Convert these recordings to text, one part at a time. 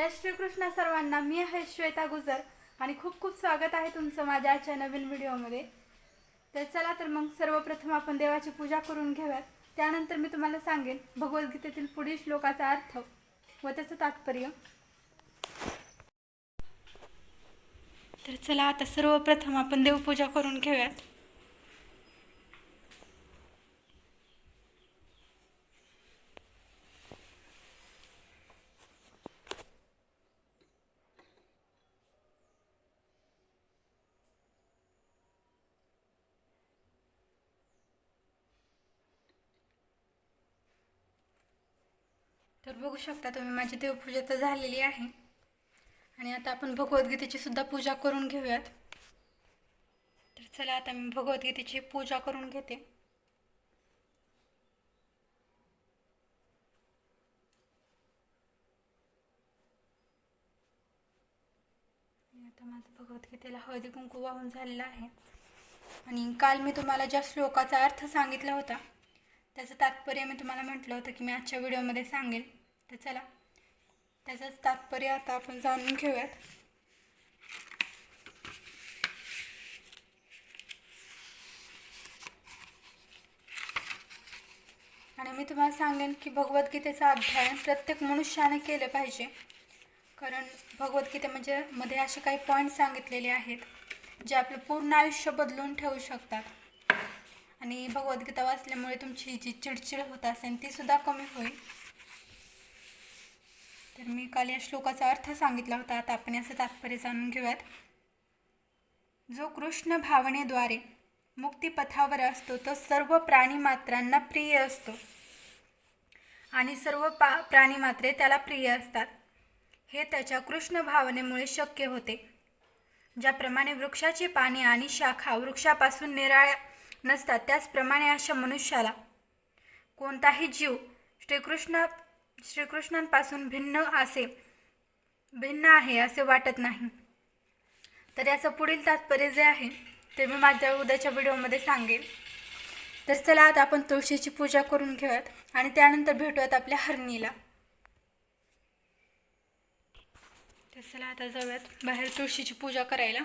जय श्रीकृष्ण सर्वांना. मी आहे श्वेता गुजर आणि खूप खूप स्वागत आहे तुमचं माझ्या आजच्या नवीन व्हिडिओमध्ये. तर चला तर मग सर्वप्रथम आपण देवाची पूजा करून घेऊयात. त्यानंतर मी तुम्हाला सांगेन भगवद्गीतेतील पुढील श्लोकाचा अर्थ व त्याचं तात्पर्य. तर चला आता सर्वप्रथम आपण देवपूजा करून घेऊयात. तर बघू शकता तुम्ही माझी देवपूजा तर झालेली आहे. आणि आता आपण भगवद्गीतेची सुद्धा पूजा करून घेऊयात. तर चला आता मी भगवद्गीतेची पूजा करून घेते. आता माझं भगवद्गीतेला हळदी कुंकू वाहून झालेलं आहे. आणि काल मी तुम्हाला ज्या श्लोकाचा अर्थ सांगितला होता त्याचं तात्पर्य मी तुम्हाला म्हटलं होतं की मी आजच्या व्हिडिओमध्ये सांगेल. तर चला. त्याचंच तात्पर्य आता आपण जाणून घेऊयात. आणि मी तुम्हाला सांगेन की भगवद्गीतेचा अध्ययन प्रत्येक मनुष्याने केलं पाहिजे. कारण भगवद्गीते म्हणजे मध्ये असे काही पॉईंट सांगितलेले आहेत जे आपलं पूर्ण आयुष्य बदलून ठेवू शकतात. आणि भगवद्गीता वाचल्यामुळे तुमची जी चिडचिड होत असेल ती सुद्धा कमी होईल. तर मी काल या श्लोकाचा अर्थ सांगितला होता. आता आपण याचं तात्पर्य जाणून घेऊयात. जो कृष्ण भावनेद्वारे मुक्तिपथावर असतो तो सर्व प्राणीमात्रांना प्रिय असतो. आणि सर्व पा प्राणीमात्रे त्याला प्रिय असतात. हे त्याच्या कृष्ण भावनेमुळे शक्य होते. ज्याप्रमाणे वृक्षाची पाने आणि शाखा वृक्षापासून निराळ्या नसतात त्याचप्रमाणे अशा मनुष्याला कोणताही जीव श्रीकृष्ण श्रीकृष्णांपासून भिन्न असे भिन्न आहे असे वाटत नाही. तर याचं पुढील तात्पर्य जे आहे ते मी माझ्या उद्याच्या व्हिडिओमध्ये सांगेन तर चला आता आपण तुळशीची पूजा करून घेऊयात आणि त्यानंतर भेटूयात आपल्या हरणीला. तर चला आता जाऊयात बाहेर तुळशीची पूजा करायला.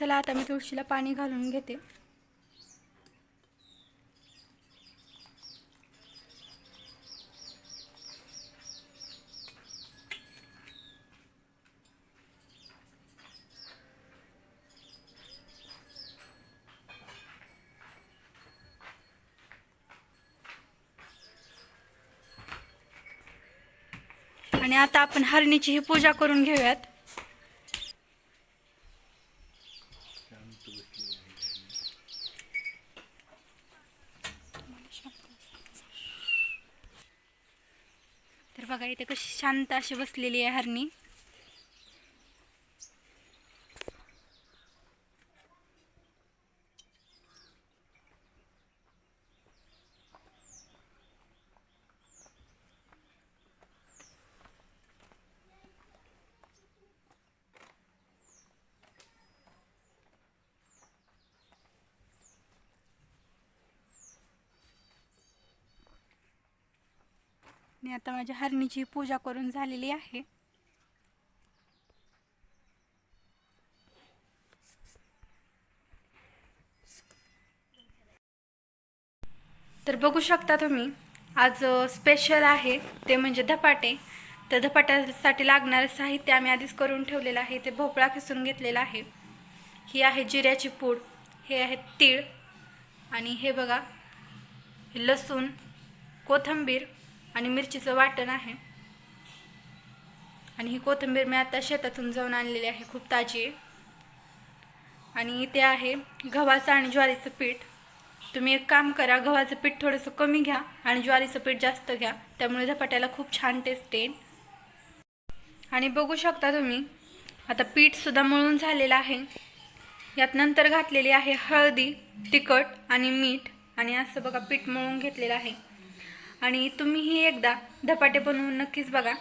चला आता मी तुळशीला पाणी घालून घेते. आणि आता आपण हरणीची ही पूजा करून घेऊयात तर बघा इथे कशी शांत अशी बसलेली आहे हरणी. आणि आता माझ्या हरणीची पूजा करून झालेली आहे. तर बघू शकता तुम्ही आज स्पेशल आहे ते म्हणजे धपाटे. तर धपाट्यासाठी लागणारं साहित्य आम्ही आधीच करून ठेवलेलं आहे ते भोपळा खिसून घेतलेला आहे. ही आहे जिऱ्याची पूड हे आहे तीळ आणि हे बघा लसूण कोथिंबीर आणि मिरचीचं वाटण आहे. आणि ही कोथिंबीर मी आता शेतातून जाऊन आणलेली आहे खूप ताजी. आहे आणि इथे आहे गव्हाचं आणि ज्वारीचं पीठ. तुम्ही एक काम करा गव्हाचं पीठ थोडंसं कमी घ्या आणि ज्वारीचं पीठ जास्त घ्या. त्यामुळे झपाट्याला खूप छान टेस्ट येईल. आणि बघू शकता तुम्ही आता पीठसुद्धा मळून झालेलं आहे. यात नंतर घातलेली आहे हळदी तिखट आणि मीठ. आणि असं बघा पीठ मळून घेतलेलं आहे. आणि तुम्हीही एकदा धपाटे बनवून नक्कीच बघा.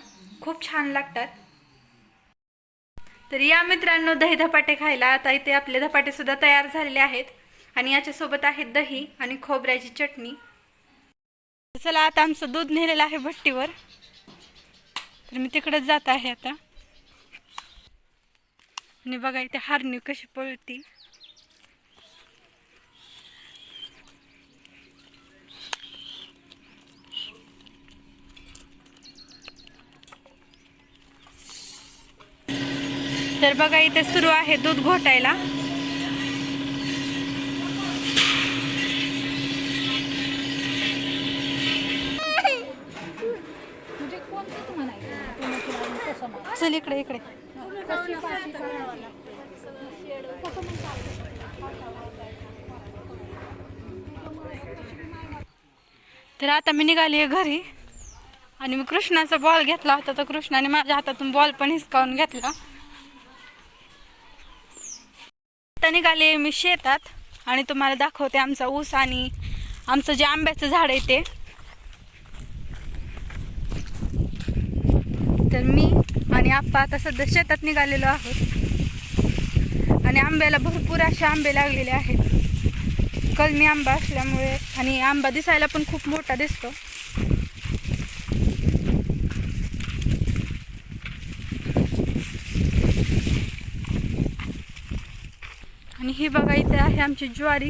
खूप छान लागतात. तर या मित्रांनो दही धपाटे खायला आता इथे आपले धपाटे सुद्धा तयार झालेले आहेत. आणि याच्यासोबत आहेत दही आणि खोबऱ्याची चटणी. चला आता आमचं दूध नेलेलं आहे भट्टीवर. तर मी तिकडेच जात आहे आता. आणि बघा इथे हारणी कशी पळती. तर बघा इथे सुरू आहे दूध घोटायला म्हणजे. चल इकडे इकडे? तर आता मी निघाली घरी आणि मी कृष्णाचा बॉल घेतला होता तर कृष्णाने माझ्या हातातून बॉल पण हिसकावून घेतला आता निघाले मी शेतात आणि तुम्हाला दाखवते आमचा ऊस आणि आमचं जे आंब्याचं झाड आहे ते. तर मी आणि आप्पा आता सध्या शेतात निघालेलो आहोत. आणि आंब्याला भरपूर असे आंबे लागलेले आहेत. कलमी आंबा असल्यामुळे आणि आंबा दिसायला पण खूप मोठा दिसतो. आणि ही बघा इथे आहे आमची ज्वारी.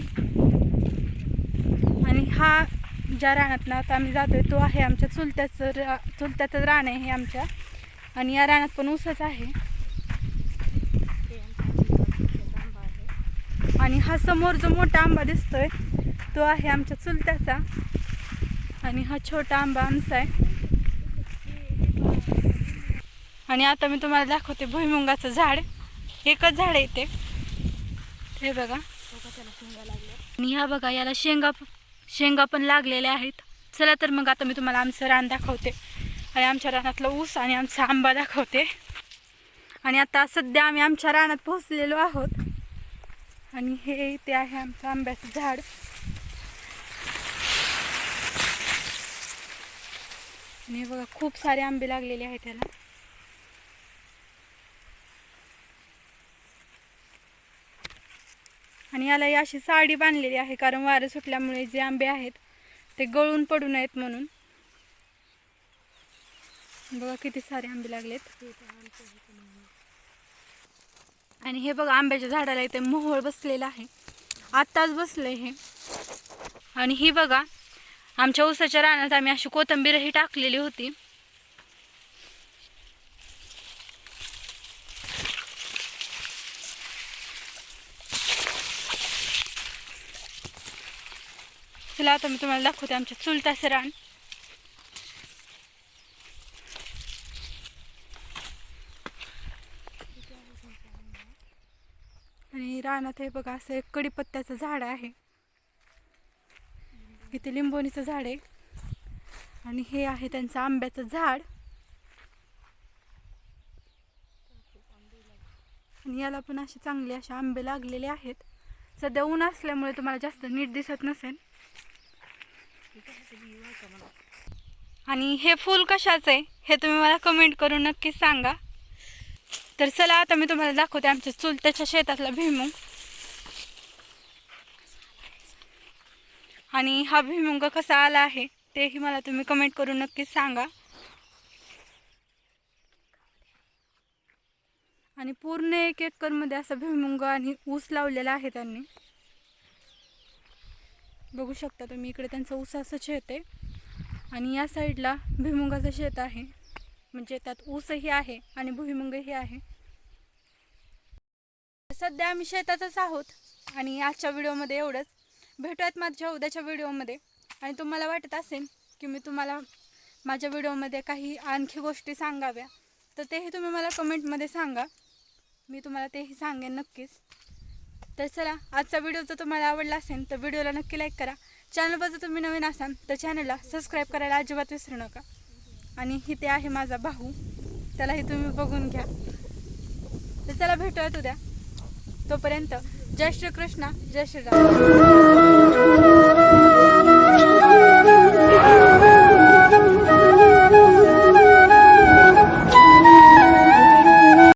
आणि हा ज्या रानात आता आम्ही जातोय तो आहे आमच्या चुलत्याचं रा चुलत्याचं रान आहे हे आमच्या. आणि या रानात पण ऊसच आहे. आणि हा समोर जो मोठा आंबा दिसतोय तो आहे आमच्या चुलत्याचा. आणि हा छोटा आंबा आमचा आहे. आणि आता मी तुम्हाला दाखवते भुईमुंगाचं झाड. एकच झाड आहे ते. हे बघा. आणि ह्या बघा याला शेंगा शेंगा पण लागलेल्या आहेत. चला तर मग आता मी तुम्हाला आमचं रान दाखवते. आणि आमच्या रानातला ऊस आणि आमचा आंबा दाखवते. आणि आता सध्या आम्ही आमच्या रानात पोहोचलेलो आहोत. आणि हे इथे आहे आमचं आंब्याचं झाड. आणि बघा खूप सारे आंबे लागलेले आहेत त्याला आणि याला अशी साडी बांधलेली आहे कारण वारं सुटल्यामुळे जे आंबे आहेत ते गळून पडू नयेत म्हणून. बघा किती सारे आंबे लागलेत. आणि हे बघा आंब्याच्या झाडाला इथे मोहोळ बसलेला आहे. आत्ताच बसलंय हे. आणि ही बघा आमच्या ऊसाच्या रानात आम्ही अशी कोथंबीरही टाकलेली होती. चला आता मी तुम्हाला दाखवते आमच्या चुलताचं रान आणि रानात हे बघा असं एक कडीपत्त्याचं झाड आहे. इथे लिंबोणीचं झाड आहे. आणि हे आहे त्यांचं आंब्याचं झाड. आणि याला पण असे चांगले असे आंबे लागलेले आहेत. सध्या ऊन असल्यामुळे तुम्हाला जास्त नीट दिसत नसेल. आणि हे फूल कशाचं आहे हे तुम्ही मला कमेंट करून नक्कीच सांगा. तर चला आता मी तुम्हाला दाखवते आमच्या चुलत्याच्या शेतातला भुईमुंग. आणि हा भुईमुंग कसा आला आहे तेही मला तुम्ही कमेंट करून नक्कीच सांगा. आणि पूर्ण एक एकरमध्ये असा भुईमुंग आणि ऊस लावलेला आहे त्यांनी. बघू शकता तुम्ही इकडे त्यांचं ऊसाचं शेत आहे. आणि या साईडला भुईमुगाचं शेत आहे. म्हणजे त्यात ऊसही आहे आणि भुईमुंगही आहे. सध्या आम्ही शेतातच आहोत आणि आजच्या व्हिडिओमध्ये एवढंच. भेटूयात माझ्या उद्याच्या व्हिडिओमध्ये. आणि तुम्हाला वाटत असेल की मी तुम्हाला माझ्या व्हिडिओमध्ये काही आणखी गोष्टी सांगाव्या तर तेही तुम्ही मला कमेंटमध्ये सांगा. मी तुम्हाला तेही सांगेन नक्कीच. तर चला आजचा व्हिडिओ जर तुम्हाला आवडला असेल तर व्हिडिओला नक्की लाईक करा. चॅनलवर जर तुम्ही नवीन असाल तर चॅनलला सबस्क्राईब करायला अजिबात विसरू नका. आणि इथे आहे माझा भाऊ. त्यालाही तुम्ही बघून घ्या. तर चला भेटूयात उद्या. तोपर्यंत जय श्रीकृष्ण जय श्रीराम.